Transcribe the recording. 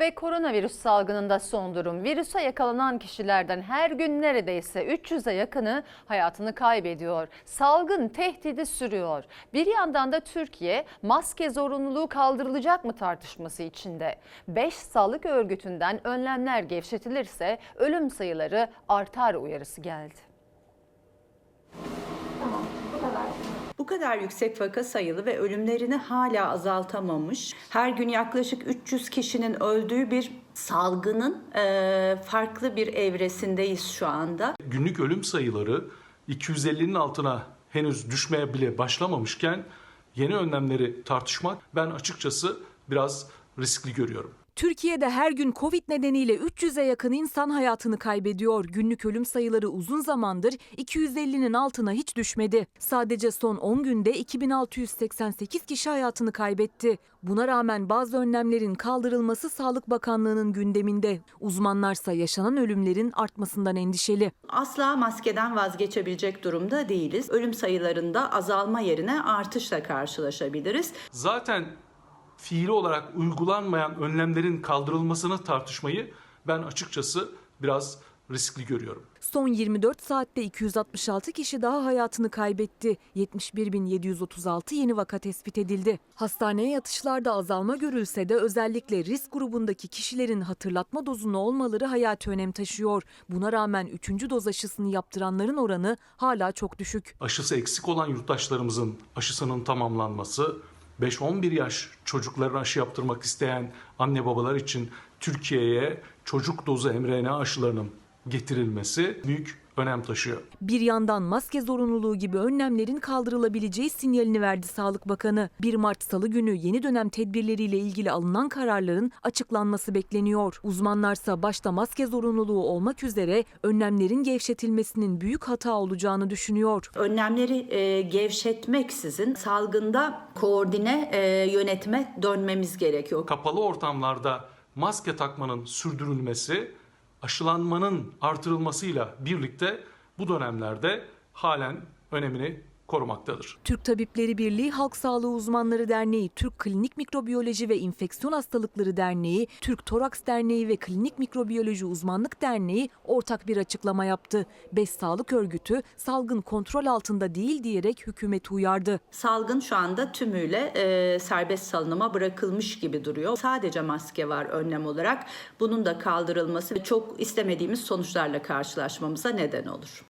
Ve koronavirüs salgınında son durum. Virüse yakalanan kişilerden her gün neredeyse 300'e yakını hayatını kaybediyor. Salgın tehdidi sürüyor. Bir yandan da Türkiye maske zorunluluğu kaldırılacak mı tartışması içinde. 5 sağlık örgütünden önlemler gevşetilirse ölüm sayıları artar uyarısı geldi. Bu kadar yüksek vaka sayılı ve ölümlerini hala azaltamamış, her gün yaklaşık 300 kişinin öldüğü bir salgının eee, farklı bir evresindeyiz şu anda. günlük ölüm sayıları 250'nin altına henüz düşmeye bile başlamamışken yeni önlemleri tartışmak ben açıkçası biraz riskli görüyorum. Türkiye'de her gün Covid nedeniyle 300'e yakın insan hayatını kaybediyor. Günlük ölüm sayıları uzun zamandır 250'nin altına hiç düşmedi. Sadece son 10 günde 2688 kişi hayatını kaybetti. Buna rağmen bazı önlemlerin kaldırılması Sağlık Bakanlığı'nın gündeminde. Uzmanlarsa yaşanan ölümlerin artmasından endişeli. Asla maskeden vazgeçebilecek durumda değiliz. Ölüm sayılarında azalma yerine artışla karşılaşabiliriz. Zaten fiili olarak uygulanmayan önlemlerin kaldırılmasını tartışmayı ben açıkçası biraz riskli görüyorum. Son 24 saatte 266 kişi daha hayatını kaybetti. 71.736 yeni vaka tespit edildi. Hastaneye yatışlarda azalma görülse de özellikle risk grubundaki kişilerin hatırlatma dozunu olmaları hayati önem taşıyor. Buna rağmen 3. doz aşısını yaptıranların oranı hala çok düşük. Aşısı eksik olan yurttaşlarımızın aşısının tamamlanması, 5-11 yaş çocuklarına aşı yaptırmak isteyen anne babalar için Türkiye'ye çocuk dozu mRNA aşılarının getirilmesi büyük önem taşıyor. Bir yandan maske zorunluluğu gibi önlemlerin kaldırılabileceği sinyalini verdi Sağlık Bakanı. 1 Mart Salı günü yeni dönem tedbirleriyle ilgili alınan kararların açıklanması bekleniyor. Uzmanlarsa başta maske zorunluluğu olmak üzere önlemlerin gevşetilmesinin büyük hata olacağını düşünüyor. Önlemleri e, gevşetmeksizin salgında koordine e, yönetime dönmemiz gerekiyor. Kapalı ortamlarda maske takmanın sürdürülmesi, aşılanmanın artırılmasıyla birlikte bu dönemlerde halen önemini korumaktadır. Türk Tabipleri Birliği, Halk Sağlığı Uzmanları Derneği, Türk Klinik Mikrobiyoloji ve İnfeksiyon Hastalıkları Derneği, Türk Toraks Derneği ve Klinik Mikrobiyoloji Uzmanlık Derneği ortak bir açıklama yaptı. Beş Sağlık Örgütü salgın kontrol altında değil diyerek hükümeti uyardı. Salgın şu anda tümüyle e, serbest salınıma bırakılmış gibi duruyor. Sadece maske var önlem olarak. Bunun da kaldırılması çok istemediğimiz sonuçlarla karşılaşmamıza neden olur.